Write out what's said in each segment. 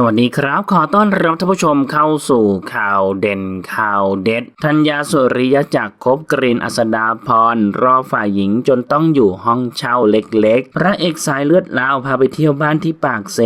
สวัสดีครับ ขอต้อนรับท่านผู้ชมเข้าสู่ข่าวเด่นข่าวเด็ด ธัญญาสุริยจักรคบกรีนอัสดาพร รอฝ่ายหญิงจนต้องอยู่ห้องเช่าเล็กๆ พระเอกสายเลือดลาวพาไปเที่ยวบ้านที่ปากเซ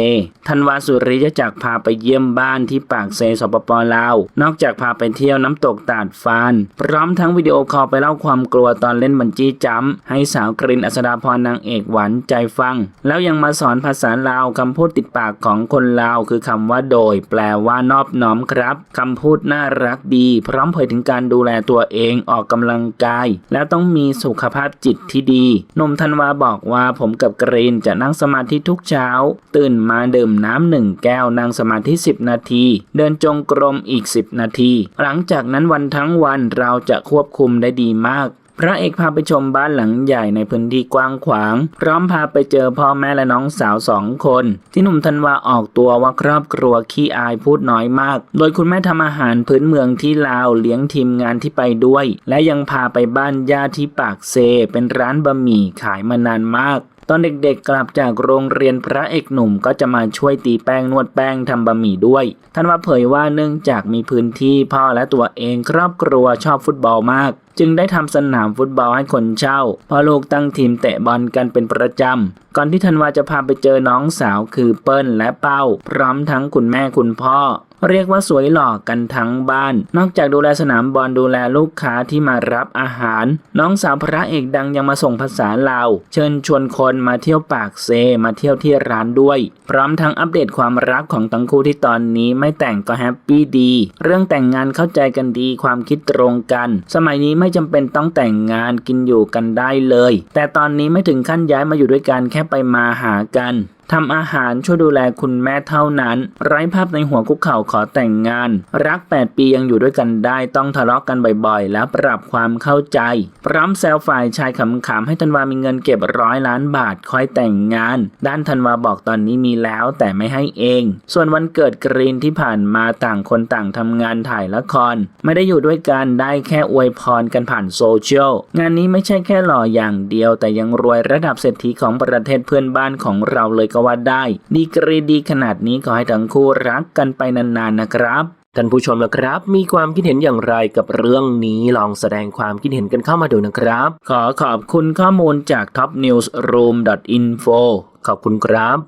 ธันวาสุริยจักรพาไปเยี่ยมบ้านที่ปากเซสปปลาว นอกจากพาไปเที่ยวน้ำตกตาดฟาน พร้อมทั้งวิดีโอคอลไปเล่าความกลัวตอนเล่นบันจี้จัมให้สาวกรีนอัสดาพรนางเอกหวานใจฟัง แล้วยังมาสอนภาษาลาวคำพูดติดปากของคนลาวคือคำว่าโดย แปลว่านอบน้อมครับคำพูดน่ารักดี พร้อมเผยถึงการดูแลตัวเองออกกำลังกาย แล้วต้องมีสุขภาพจิตที่ดีนมธันวาบอกว่าผมกับกรีนจะนั่งสมาธิทุกเช้า ตื่นมาดื่มน้ำหนึ่งแก้วนั่งสมาธิ 10 นาที เดินจงกรมอีก 10 นาที หลังจากนั้นวันทั้งวันเราจะควบคุมได้ดีมาก พระเอกพาไปชมบ้านหลังใหญ่ในพื้นที่กว้างขวาง พร้อมพาไปเจอพ่อแม่และน้องสาวสองคน ที่หนุ่มธันวาออกตัวว่าครอบครัวขี้อายพูดน้อยมาก โดยคุณแม่ทำอาหารพื้นเมืองที่ลาวเลี้ยงทีมงานที่ไปด้วย และยังพาไปบ้านญาติที่ปากเซ เป็นร้านบะหมี่ขายมานานมาก อนเด็กๆกลับจากโรงเรียนพระเอกหนุ่มก็จะมาช่วยตีแป้งนวดแป้งทำบะหมี่ด้วย ท่านว่าเผยว่าเนื่องจากมีพื้นที่พ่อและตัวเองครอบครัวชอบฟุตบอลมาก จึงได้ทำสนามฟุตบอลให้คนเช่าพ่อลูกตั้งทีมเตะบอลกันเป็นประจำ ก่อนที่ธันวาจะพาไปเจอน้องสาวคือเปิ้ลและเป้า พร้อมทั้งคุณแม่คุณพ่อ เรียกว่าสวยหล่อกันทั้งบ้าน นอกจากดูแลสนามบอลดูแลลูกค้าที่มารับอาหาร น้องสาวพระเอกดังยังมาส่งภาษาลาว เชิญชวนคนมาเที่ยวปากเซมาเที่ยวที่ร้านด้วย พร้อมทั้งอัปเดตความรักของทั้งคู่ที่ตอนนี้ไม่แต่งก็แฮปปี้ดี เรื่องแต่งงานเข้าใจกันดีความคิดตรงกัน สมัยนี้ไม่จำเป็นต้องแต่งงานกินอยู่กันได้เลย แต่ตอนนี้ไม่ถึงขั้นย้ายมาอยู่ด้วยกันแค่ไปมาหากันทำอาหารช่วยดูแลคุณแม่เท่านั้น ไร้ภาพในหัวคุกเข่าขอแต่งงาน รัก 8 ปียังอยู่ด้วยกันได้ต้องทะเลาะกันบ่อยๆ แล้วปรับความเข้าใจ พร้อมแซวฝ่ายชายขำๆให้ธันวามีเงินเก็บร้อยล้านบาทค่อยแต่งงาน ด้านธันวาบอกตอนนี้มีแล้วแต่ไม่ให้เอง ส่วนวันเกิดกรีนที่ผ่านมาต่างคนต่างทำงานถ่ายละคร ไม่ได้อยู่ด้วยกันได้แค่อวยพรกันผ่านโซเชียลงานนี้ไม่ใช่แค่หล่ออย่างเดียว แต่ยังรวยระดับเศรษฐีของประเทศเพื่อนบ้านของเราเลยก็ว่าได้ ดีกรีดีขนาดนี้ขอให้ทั้งคู่รักกันไปนานๆนะครับท่านผู้ชมนะครับ มีความคิดเห็นอย่างไรกับเรื่องนี้ลองแสดงความคิดเห็นกันเข้ามาดูนะครับ ขอขอบคุณข้อมูลจาก topnewsroom.info ขอบคุณครับ